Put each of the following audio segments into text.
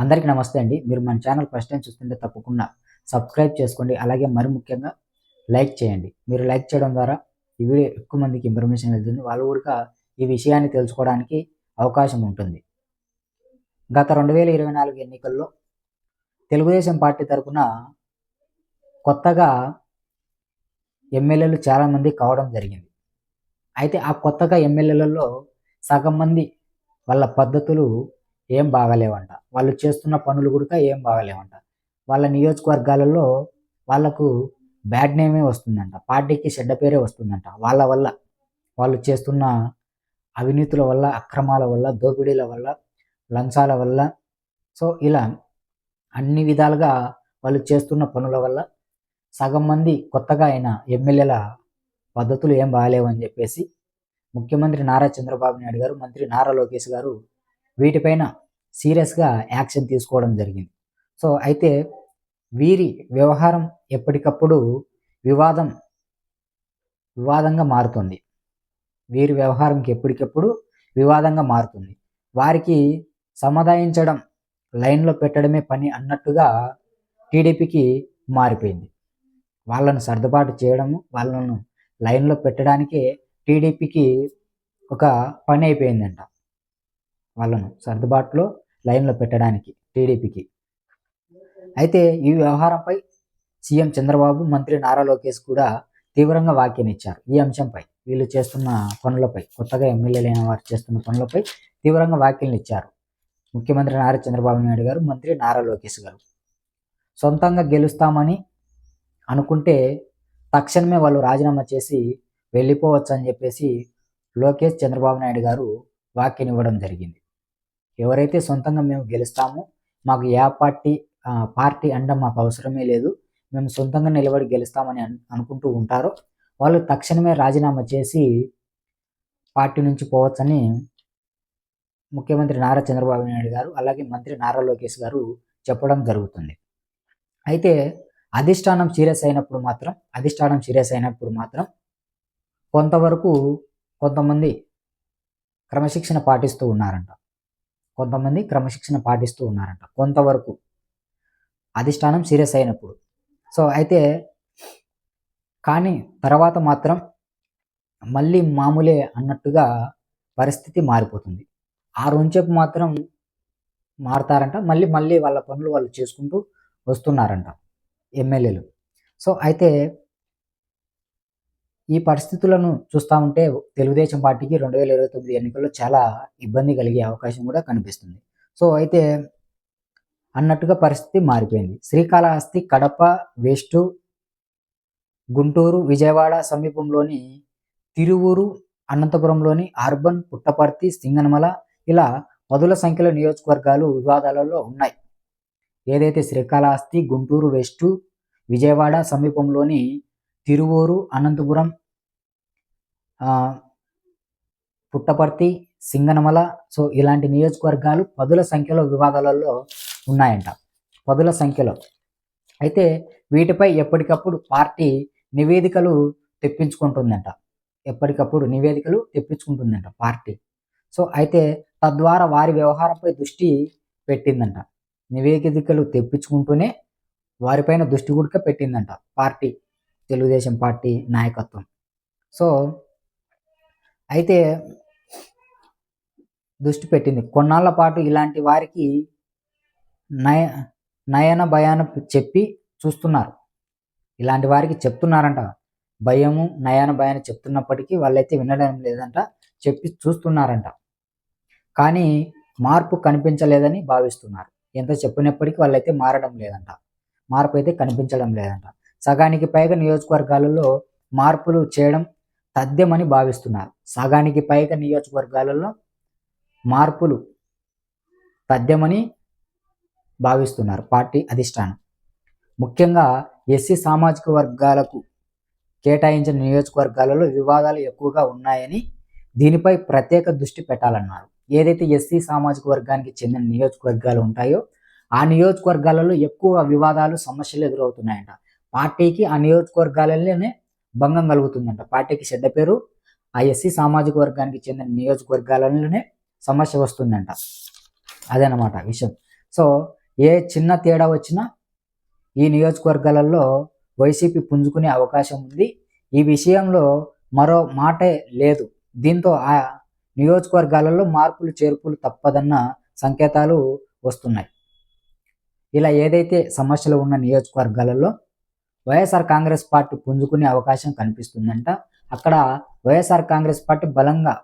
అందరికీ నమస్తే అండి. మీరు మన ఛానల్ ఫస్ట్ టైం చూస్తుంటే తప్పకుండా సబ్స్క్రైబ్ చేసుకోండి. అలాగే మరి ముఖ్యంగా లైక్ చేయండి. మీరు లైక్ చేయడం ద్వారా ఈ వీడియో ఎక్కువ మందికి ఇన్ఫర్మేషన్ వెళ్తుంది. వాళ్ళు కూడా ఈ విషయాన్ని తెలుసుకోవడానికి అవకాశం ఉంటుంది. గత రెండు వేల ఇరవై నాలుగు ఎన్నికల్లో తెలుగుదేశం పార్టీ తరఫున కొత్తగా ఎమ్మెల్యేలు చాలామంది కావడం జరిగింది. అయితే ఆ కొత్తగా ఎమ్మెల్యేలలో సగం మంది వాళ్ళ పద్ధతులు ఏం బాగాలేవంట. వాళ్ళు చేస్తున్న పనులు కూడా ఏం బాగాలేవంట. వాళ్ళ నియోజకవర్గాలలో వాళ్ళకు బ్యాడ్ నేమే వస్తుందంట. పార్టీకి చెడ్డ పేరే వస్తుందంట. వాళ్ళ వల్ల వాళ్ళు చేస్తున్న అవినీతుల వల్ల అక్రమాల వల్ల దోపిడీల వల్ల లంచాల వల్ల సో ఇలా అన్ని విధాలుగా వాళ్ళు చేస్తున్న పనుల వల్ల సగం మంది కొత్తగా అయిన ఎమ్మెల్యేల పద్ధతులు ఏం బాగాలేవని చెప్పేసి ముఖ్యమంత్రి నారా చంద్రబాబు నాయుడు గారు మంత్రి నారా లోకేష్ గారు వీటిపైన సీరియస్గా యాక్షన్ తీసుకోవడం జరిగింది. సో అయితే వీరి వ్యవహారం ఎప్పటికప్పుడు వివాదం వివాదంగా మారుతుంది. వీరి వ్యవహారంకి ఎప్పటికప్పుడు వివాదంగా మారుతుంది. వారికి సమాదాయించడం లైన్లో పెట్టడమే పని అన్నట్టుగా టీడీపీకి మారిపోయింది. వాళ్ళను సర్దుబాటు చేయడము వాళ్ళను లైన్లో పెట్టడానికే టీడీపీకి ఒక పని అయిపోయిందంట. వాళ్ళను సర్దుబాటులో లైన్లో పెట్టడానికి టీడీపీకి. అయితే ఈ వ్యవహారంపై సీఎం చంద్రబాబు మంత్రి నారా లోకేష్ కూడా తీవ్రంగా వ్యాఖ్యానిచ్చారు ఈ అంశంపై వీళ్ళు చేస్తున్న పనులపై కొత్తగా ఎమ్మెల్యేలైన వారు చేస్తున్న పనులపై తీవ్రంగా వ్యాఖ్యలు ఇచ్చారు ముఖ్యమంత్రి నారా చంద్రబాబు నాయుడు గారు మంత్రి నారా లోకేష్ గారు. సొంతంగా గెలుస్తామని అనుకుంటే తక్షణమే వాళ్ళు రాజీనామా చేసి వెళ్ళిపోవచ్చు అని చెప్పేసి లోకేష్ చంద్రబాబు నాయుడు గారు వ్యాఖ్యనివ్వడం జరిగింది. ఎవరైతే సొంతంగా మేము గెలుస్తామో మాకు ఏ పార్టీ పార్టీ అండ మాకు అవసరమే లేదు. మేము సొంతంగా నిలబడి గెలుస్తామని అనుకుంటూ ఉంటారో. వాళ్ళు తక్షణమే రాజీనామా చేసి పార్టీ నుంచి పోవచ్చని ముఖ్యమంత్రి నారా చంద్రబాబు నాయుడు గారు అలాగే మంత్రి నారా లోకేష్ గారు చెప్పడం జరుగుతుంది. అయితే అధిష్టానం సీరియస్ అయినప్పుడు మాత్రం అధిష్టానం సీరియస్ అయినప్పుడు మాత్రం కొంతవరకు కొంతమంది క్రమశిక్షణ పాటిస్తూ ఉన్నారంట. కొంతమంది క్రమశిక్షణ పాటిస్తూ ఉన్నారంట. కొంతవరకు అధిష్టానం సీరియస్ అయినప్పుడు. సో అయితే కానీ తర్వాత మాత్రం మళ్ళీ మామూలే అన్నట్టుగా పరిస్థితి మారిపోతుంది. ఆ రోజుకు మాత్రం మారుతారంట. మళ్ళీ మళ్ళీ వాళ్ళ పనులు వాళ్ళు చేసుకుంటూ వస్తున్నారంట ఎమ్మెల్యేలు. సో అయితే ఈ పరిస్థితులను చూస్తూ ఉంటే తెలుగుదేశం పార్టీకి రెండు వేల ఇరవై తొమ్మిది ఎన్నికల్లో చాలా ఇబ్బంది కలిగే అవకాశం కూడా కనిపిస్తుంది. సో అయితే అన్నట్టుగా పరిస్థితి మారిపోయింది. శ్రీకాళహస్తి కడప వేస్ట్ గుంటూరు విజయవాడ సమీపంలోని తిరువూరు అనంతపురంలోని అర్బన్ పుట్టపర్తి సింగనమల ఇలా పదుల సంఖ్యలో నియోజకవర్గాలు వివాదాలలో ఉన్నాయి. ఏదైతే శ్రీకాళహస్తి గుంటూరు వెస్టు విజయవాడ సమీపంలోని తిరువూరు అనంతపురం పుట్టపర్తి సింగనమల సో ఇలాంటి నియోజకవర్గాలు పదుల సంఖ్యలో వివాదాలలో ఉన్నాయంట. పదుల సంఖ్యలో. అయితే వీటిపై ఎప్పటికప్పుడు పార్టీ నివేదికలు తెప్పించుకుంటుందంట. ఎప్పటికప్పుడు నివేదికలు తెప్పించుకుంటుందంట పార్టీ. సో అయితే తద్వారా వారి వ్యవహారంపై దృష్టి పెట్టిందంట. నివేదికలు తెప్పించుకుంటూనే వారిపైన దృష్టి కూడా పెట్టిందంట పార్టీ తెలుగుదేశం పార్టీ నాయకత్వం. సో అయితే దృష్టి పెట్టింది. కొన్నాళ్ళ పాటు ఇలాంటి వారికి నయ నయన భయాన చెప్పి చూస్తున్నారు. ఇలాంటి వారికి చెప్తున్నారంట. భయము నయన భయాన చెప్తున్నప్పటికీ వాళ్ళైతే వినడం లేదంట చెప్పి చూస్తున్నారంట. కానీ మార్పు కనిపించలేదని భావిస్తున్నారు. ఎంత చెప్పినప్పటికీ వాళ్ళైతే మారడం లేదంట. మార్పు అయితే కనిపించడం లేదంట. సగానికి పైగా నియోజకవర్గాలలో మార్పులు చేయడం తథ్యమని భావిస్తున్నారు. సగానికి పైగా నియోజకవర్గాలలో మార్పులు తథ్యమని భావిస్తున్నారు పార్టీ అధిష్టానం. ముఖ్యంగా ఎస్సీ సామాజిక వర్గాలకు కేటాయించిన నియోజకవర్గాలలో వివాదాలు ఎక్కువగా ఉన్నాయని దీనిపై ప్రత్యేక దృష్టి పెట్టాలన్నారు. ఏదైతే ఎస్సీ సామాజిక వర్గానికి చెందిన నియోజకవర్గాలు ఉంటాయో ఆ నియోజకవర్గాలలో ఎక్కువ వివాదాలు సమస్యలు ఎదురవుతున్నాయంట. పార్టీకి ఆ నియోజకవర్గాలలోనే భంగం కలుగుతుందంట. పార్టీకి చెడ్డ పేరు ఆ ఎస్సీ సామాజిక వర్గానికి చెందిన నియోజకవర్గాలలోనే సమస్య వస్తుందంట. అదేనమాట విషయం. సో ఏ చిన్న తేడా వచ్చినా ఈ నియోజకవర్గాలలో వైసీపీ పుంజుకునే అవకాశం ఉంది. ఈ విషయంలో మరో మాటే లేదు. దీంతో ఆ నియోజకవర్గాలలో మార్పులు చేర్పులు తప్పదన్న సంకేతాలు వస్తున్నాయి. ఇలా ఏదైతే సమస్యలు ఉన్న నియోజకవర్గాలలో వైఎస్ఆర్ కాంగ్రెస్ పార్టీ పుంజుకునే అవకాశం కనిపిస్తుందంట. అక్కడ వైఎస్ఆర్ కాంగ్రెస్ పార్టీ బలంగా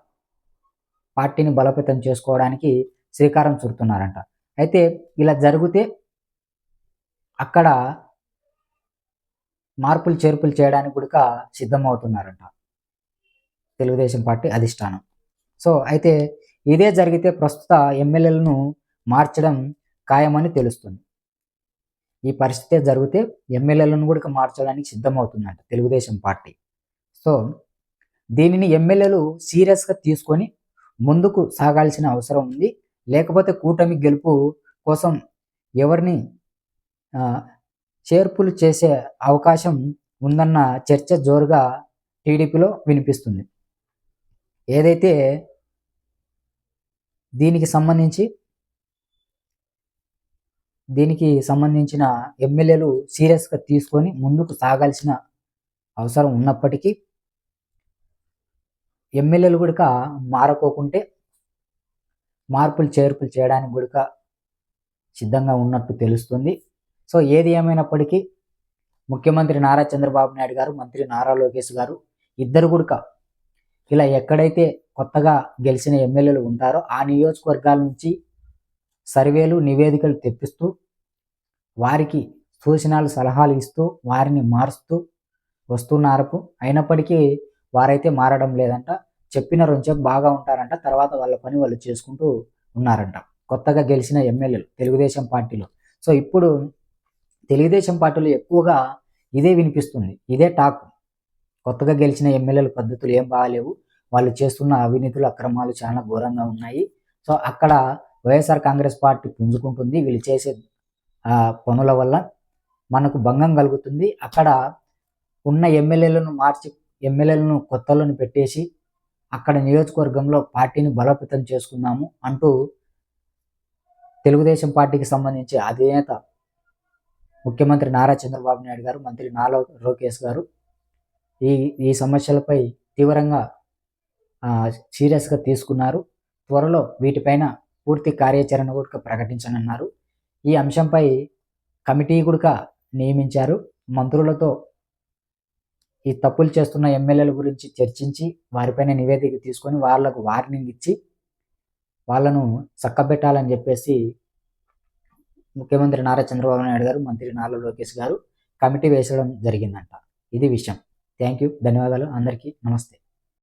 పార్టీని బలోపేతం చేసుకోవడానికి శ్రీకారం చుడుతున్నారంట. అయితే ఇలా జరిగితే అక్కడ మార్పులు చేర్పులు చేయడానికి కూడా సిద్ధమవుతున్నారంట తెలుగుదేశం పార్టీ అధిష్టానం. సో అయితే ఇదే జరిగితే ప్రస్తుత ఎమ్మెల్యేలను మార్చడం ఖాయమని తెలుస్తుంది. ఈ పరిస్థితి జరిగితే ఎమ్మెల్యేలను కూడా మార్చడానికి సిద్ధమవుతుందంట తెలుగుదేశం పార్టీ. సో దీనిని ఎమ్మెల్యేలు సీరియస్గా తీసుకొని ముందుకు సాగాల్సిన అవసరం ఉంది. లేకపోతే కూటమి గెలుపు కోసం ఎవరిని చేర్పులు చేసే అవకాశం ఉందన్న చర్చ జోరుగా టీడీపీలో వినిపిస్తుంది. ఏదైతే దీనికి సంబంధించి దీనికి సంబంధించిన ఎమ్మెల్యేలు సీరియస్గా తీసుకొని ముందుకు సాగాల్సిన అవసరం ఉన్నప్పటికీ ఎమ్మెల్యేలు కూడా మారకోకుంటే మార్పులు చేర్పులు చేయడానికి కూడా సిద్ధంగా ఉన్నట్టు తెలుస్తుంది. సో ఏది ఏమైనప్పటికీ ముఖ్యమంత్రి నారా చంద్రబాబు నాయుడు గారు మంత్రి నారా లోకేష్ గారు ఇద్దరు కూడా ఇలా ఎక్కడైతే కొత్తగా గెలిచిన ఎమ్మెల్యేలు ఉంటారో ఆ నియోజకవర్గాల నుంచి సర్వేలు నివేదికలు తెప్పిస్తూ వారికి సూచనలు సలహాలు ఇస్తూ వారిని మారుస్తూ వస్తున్నారు అయినప్పటికీ వారైతే మారడం లేదంట. చెప్పిన రోజు బాగా ఉంటారంట. తర్వాత వాళ్ళ పని వాళ్ళు చేసుకుంటూ ఉన్నారంట. కొత్తగా గెలిచిన ఎమ్మెల్యేలు తెలుగుదేశం పార్టీలో. సో ఇప్పుడు తెలుగుదేశం పార్టీలో ఎక్కువగా ఇదే వినిపిస్తుంది. ఇదే టాక్. కొత్తగా గెలిచిన ఎమ్మెల్యేల పద్ధతులు ఏం బాగాలేవు. వాళ్ళు చేస్తున్న అవినీతులు అక్రమాలు చాలా ఘోరంగా ఉన్నాయి. సో అక్కడ వైఎస్ఆర్ కాంగ్రెస్ పార్టీ పుంజుకుంటుంది. వీళ్ళు చేసే పనుల వల్ల మనకు భంగం కలుగుతుంది. అక్కడ ఉన్న ఎమ్మెల్యేలను మార్చి ఎమ్మెల్యేలను కొత్తలను పెట్టేసి అక్కడ నియోజకవర్గంలో పార్టీని బలోపేతం చేసుకుందాము అంటూ తెలుగుదేశం పార్టీకి సంబంధించి అధినేత ముఖ్యమంత్రి నారా చంద్రబాబు నాయుడు గారు మంత్రి నాలో లోకేష్ గారు ఈ ఈ సమస్యలపై తీవ్రంగా సీరియస్గా తీసుకున్నారు. త్వరలో వీటిపైన పూర్తి కార్యాచరణ కూడక ప్రకటించనున్నారు. ఈ అంశంపై కమిటీ కూడక నియమించారు. మంత్రులతో ఈ తప్పులు చేస్తున్న ఎమ్మెల్యేల గురించి చర్చించి వారిపైన నివేదిక తీసుకొని వాళ్ళకు వార్నింగ్ ఇచ్చి వాళ్ళను చక్కబెట్టాలని చెప్పేసి ముఖ్యమంత్రి నారా చంద్రబాబు నాయుడు గారు మంత్రి నారా లోకేష్ గారు కమిటీ వేసడం జరిగిందంట. ఇది విషయం. థ్యాంక్ యూ ధన్యవాదాలు. అందరికీ నమస్తే.